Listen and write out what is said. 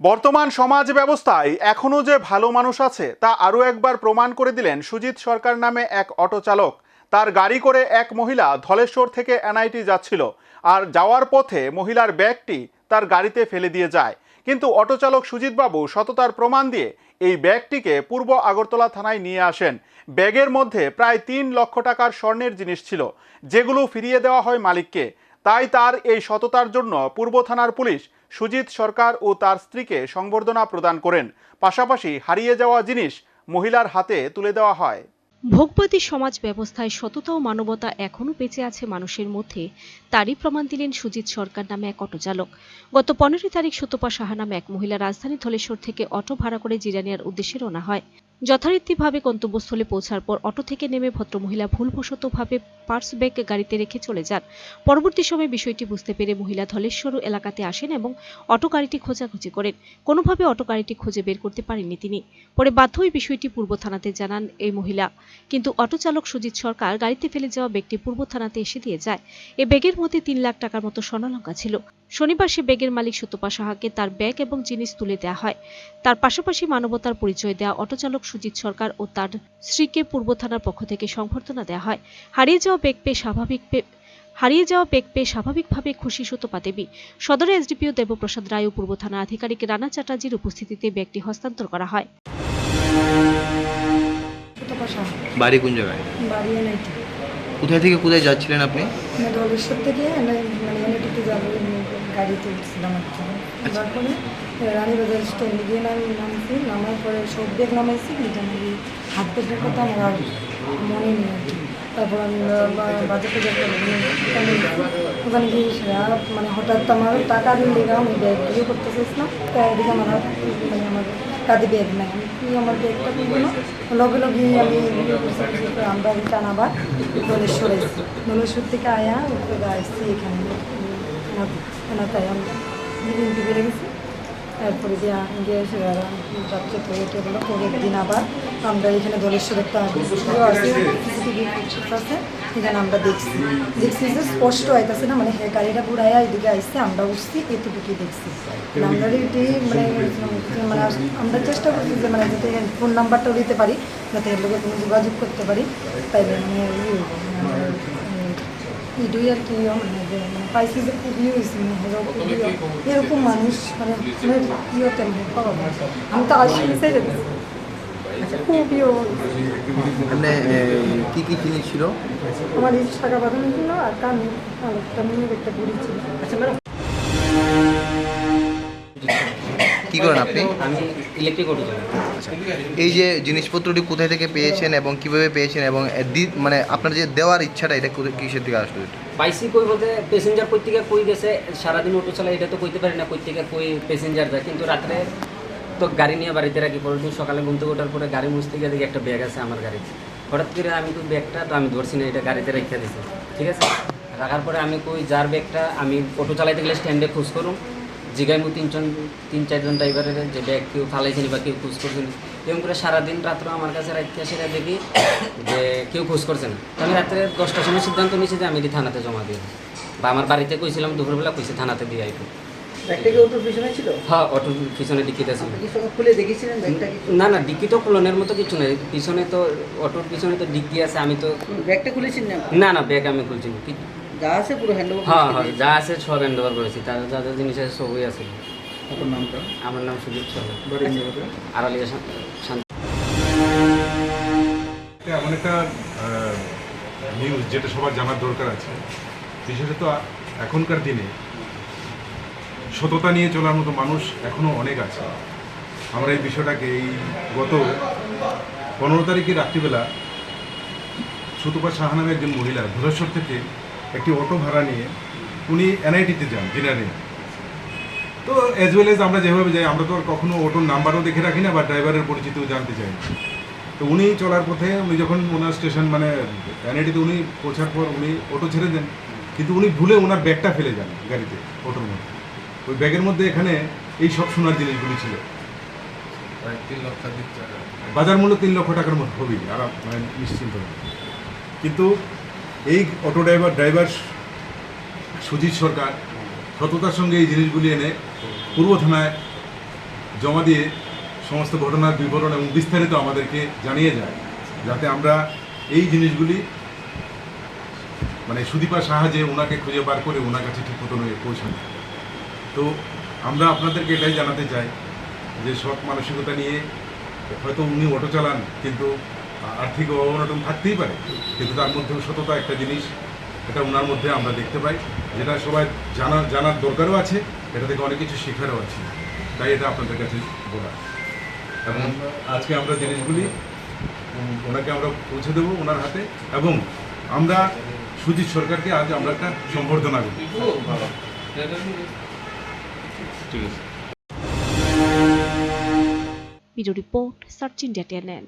বর্তমান সমাজ ব্যবস্থায় এখনও যে ভালো মানুষ আছে, তা আরও একবার প্রমাণ করে দিলেন সুজিত সরকার নামে এক অটো চালক। তার গাড়ি করে এক মহিলা ধলেশ্বর থেকে এনআইটি যাচ্ছিল আর যাওয়ার পথে মহিলার ব্যাগটি তার গাড়িতে ফেলে দিয়ে যায়। কিন্তু অটো চালক সুজিতবাবু সততার প্রমাণ দিয়ে এই ব্যাগটিকে পূর্ব আগরতলা থানায় নিয়ে আসেন। ব্যাগের মধ্যে প্রায় তিন লক্ষ টাকার স্বর্ণের জিনিস ছিল, যেগুলো ফিরিয়ে দেওয়া হয় মালিককে। তাই তার এই সততার জন্য পূর্ব থানার পুলিশ সুজিত সরকার ও তার স্ত্রীকে সংবর্ধনা প্রদান করেন। পাশাপাশি হারিয়ে যাওয়া জিনিস মহিলার হাতে তুলে দেওয়া হয়। ভোগবাদী সমাজ ব্যবস্থায় সততা ও মানবতা এখনও বেঁচে আছে মানুষের মধ্যে, তারই প্রমাণ দিলেন সুজিত সরকার নামে এক অটো চালক গত পনেরোই তারিখ সুতপা সাহা নামে এক মহিলা রাজধানী ধলেশ্বর থেকে অটো ভাড়া করে জিরানিয়ার উদ্দেশ্যে রওনা হয়। যথারীতিভাবে গন্তব্যস্থলে পৌঁছার পর অটো থেকে নেমে ভদ্রমহিলা ভুলবশতভাবে পার্স ব্যাগ গাড়িতে রেখে চলে যান। পরবর্তী সময়ে বিষয়টি বুঝতে পেরে মহিলা ধলেশ্বর এলাকাতে আসেন এবং অটো গাড়িটি খোঁজাখুঁজি করেন। কোনোভাবে অটো গাড়িটি খুঁজে বের করতে পারেননি তিনি। পরে বাধ্য হয়ে বিষয়টি পূর্ব থানাতে জানান এই মহিলা। কিন্তু অটো চালক সুজিত সরকার গাড়িতে ফেলে যাওয়া ব্যক্তি পূর্ব থানাতে এসে দিয়ে যায়। এ ব্যাগের মধ্যে তিন লাখ টাকার মতো স্বর্ণলঙ্কা ছিল। শনিবার সে ব্যাগের মালিক সুতপা সাহাকে তার ব্যাগ এবং জিনিস তুলে দেওয়া হয়। তার পাশাপাশি মানবতার পরিচয় দেওয়া অটো চালক সুজিত সরকার ও তার স্ত্রীকে পূর্ব থানার পক্ষ থেকে সংবর্ধনা দেওয়া হয়। হারিয়ে যাওয়া ব্যাগ পেয়ে স্বাভাবিক হারিয়ে যাওয়া ব্যাগ পেয়ে স্বাভাবিকভাবে খুশি সুতপা দেবী। সদরে এসডিপিও দেবপ্রসাদ রায় ও পূর্ব থানা আধিকারিক রানা চ্যাটার্জির উপস্থিতিতে ব্যাগটি হস্তান্তর করা হয়। বাড়ি কোন জায়গায়? বাড়ি এনআইটি। কোথায় থেকে কোথায় যাচ্ছিলেন আপনি? মানে ধলেশ্বর থেকে মানে এনআইটিতে যাব গাড়িতে উঠছিলাম আর কি তারপরে রানীবাজার স্ট্যান্ডে গিয়ে নাম নামছি নামার পরে সব ব্যাগ নামাইছি কিন্তু আমি হাত পেটের কথা আমার আর মনে নেই আর কি। তারপর আমি বাজারে যাব ওখানে গিয়ে মানে হঠাৎ আমার টাকা দিন লেগে আমি ব্যাগ দিয়ে করতে চেয়েছিলাম তাই এদিকে আমার হাত মানে আমার কাঁধে ব্যাগ নাই। আমি কি আমার ব্যাগটা করব না? লগে লগে আমি আমরা টানাবার দলেশ্বর এসেছি। দলেশ্বর থেকে আয়া আসছি এখানে। এনাতায় আমি দিদি বেড়ে গেছি। তারপরে দিয়ে গিয়ে এসে রাত্রে পরে টেবলো পরের দিন আবার আমরা এখানে দলেশ্বর একটা আছে এখানে আমরা দেখছি। দেখছি যে স্পষ্ট আইতাছে না মানে হ্যাঁ গাড়িটা ঘুরাইয়া এদিকে আসছে আমরা উঠছি এতটুকুই দেখছি। মানে আমরা এটি মানে মানে আমরা চেষ্টা করছি যে মানে যাতে ফোন নাম্বারটাও দিতে পারি, যাতে এর লোকের কোনো যোগাযোগ করতে পারি, তাইলে মানে ইয়ে মানে ভিডিও আর কি মানে যে মানে পাইছি যে খুবই হয়েছে মানে এরকম মানুষ মানে মানে ইয়েতে পাওয়া। আমি তো আসি যেতে খুবই এমনি কি কি জিনিস ছিল আমার এই টাকা পাঠানোর জন্য আর কান আর একটা বুড়ি আচ্ছা ম্যাডাম কি করেন আপনি? আমি ইলেকট্রিক অটো চালাই। এই যে জিনিসপত্রটি কোথায় থেকে পেয়েছেন এবং কীভাবে পেয়েছেন এবং দি- মানে আপনার যে দেওয়ার ইচ্ছাটা এটা কোথা- কিসের থেকে আসলো এটা? পাইছি কই বলতে প্যাসেঞ্জার কই থেকে কই গেছে? সারাদিন অটো চালাই এটা তো কইতে পারি না কই থেকে কই প্যাসেঞ্জার যায়। কিন্তু রাত্রে তো গাড়ি নিয়ে বাড়িতে রাখি পরের দিন সকালে ঘুম থেকে ওঠার পরে গাড়ি মুছতে গিয়ে দেখি একটা ব্যাগ আছে আমার গাড়িতে। হঠাৎ করে আমি তো ব্যাগটা তো আমি ধরছি না এটা গাড়িতে রেখে দিছি। ঠিক আছে? রাখার পরে আমি কই যার ব্যাগটা আমি অটো চালাইতে গেলে স্ট্যান্ডে খোঁজ করুম। জিগাই মু তিনজন তিন চারজন ড্রাইভারের যে ব্যাগ কেউ ফালাইছেনি বা কেউ খোঁজ করছেনি। এরকম করে সারাদিন রাত্রে আমার কাছে রাখতে সেটা দেখি যে কেউ খোঁজ করছে না। আমি রাত্রে দশটার সময় সিদ্ধান্ত নিয়েছি যে আমি এটি থানাতে জমা দিই বা আমার বাড়িতে কইছিলাম দুপুরবেলা কইছি থানাতে দিয়ে আইব। হ্যাঁ অটোর পিছনে ছিল। না না তো ক্লোনের মতো কিছু নেই। পিছনে তো অটোর পিছনে তো আছে আমি তো ব্যাগটা খুলেছেন না না ব্যাগ আমি খুলছি যা আছে পুরো হ্যান্ড ওভার হ্যাঁ হ্যাঁ যা আছে সব হ্যান্ড ওভার করেছি। তার যা যা জিনিস আছে সবই আছে। আপনার নামটা? আমার নাম সুদীপ আড়ালিয়া শান্তি এমন একটা নিউজ যেটা সবার জানার দরকার আছে। বিশেষত এখনকার দিনে সততা নিয়ে চলার মতো মানুষ এখনও অনেক আছে। আমরা এই বিষয়টাকে এই গত পনেরো তারিখে রাত্রিবেলা সুতপা শাহ নামে একজন মহিলা ধুলেশ্বর থেকে একটি অটো ভাড়া নিয়ে উনি এনআইটিতে যান জেনারেল। তো অ্যাজ ওয়েল এজ আমরা যেভাবে যাই আমরা তো আর কখনো অটোর নাম্বারও দেখে রাখি না বা ড্রাইভারের পরিচিতিও জানতে চাই তো উনি চলার পথে উনি যখন ওনার স্টেশন মানে এনআইটিতে উনি পৌঁছার পর উনি অটো ছেড়ে দেন কিন্তু উনি ভুলে ওনার ব্যাগটা ফেলে যান গাড়িতে অটোর মধ্যে। ওই ব্যাগের মধ্যে এখানে এই সব সোনার জিনিসগুলি ছিল। বাজার মূল্য তিন লক্ষ টাকার মতো হবেই আর মানে নিশ্চিন্ত কিন্তু এই auto driver driver Sujit Sarkar সততার সঙ্গে এই জিনিসগুলি এনে পূর্ব থানায় জমা দিয়ে সমস্ত ঘটনার বিবরণ এবং বিস্তারিত আমাদেরকে জানিয়ে যায়, যাতে আমরা এই জিনিসগুলি মানে সুদীপার সাহায্যে ওনাকে খুঁজে বার করে ওনার কাছে ঠিক মতন পৌঁছানো। তো আমরা আপনাদেরকে এটাই জানাতে চাই যে সৎ মানসিকতা নিয়ে হয়তো উনি অটো চালান, কিন্তু আর্থিক অবনটন থাকতেই পারে কিন্তু তার মধ্যেও সততা একটা জিনিস এটা ওনার মধ্যে আমরা দেখতে পাই যেটা সবাই জানা জানার দরকারও আছে এটা থেকে অনেক কিছু শেখারও আছে। তাই এটা আপনাদের কাছে বলা এবং আজকে আমরা জিনিসগুলি ওনাকে আমরা পৌঁছে দেবো ওনার হাতে এবং আমরা সুজিত সরকারকে আজ আমরা একটা সম্বর্ধনা করি। Report search India টেনেন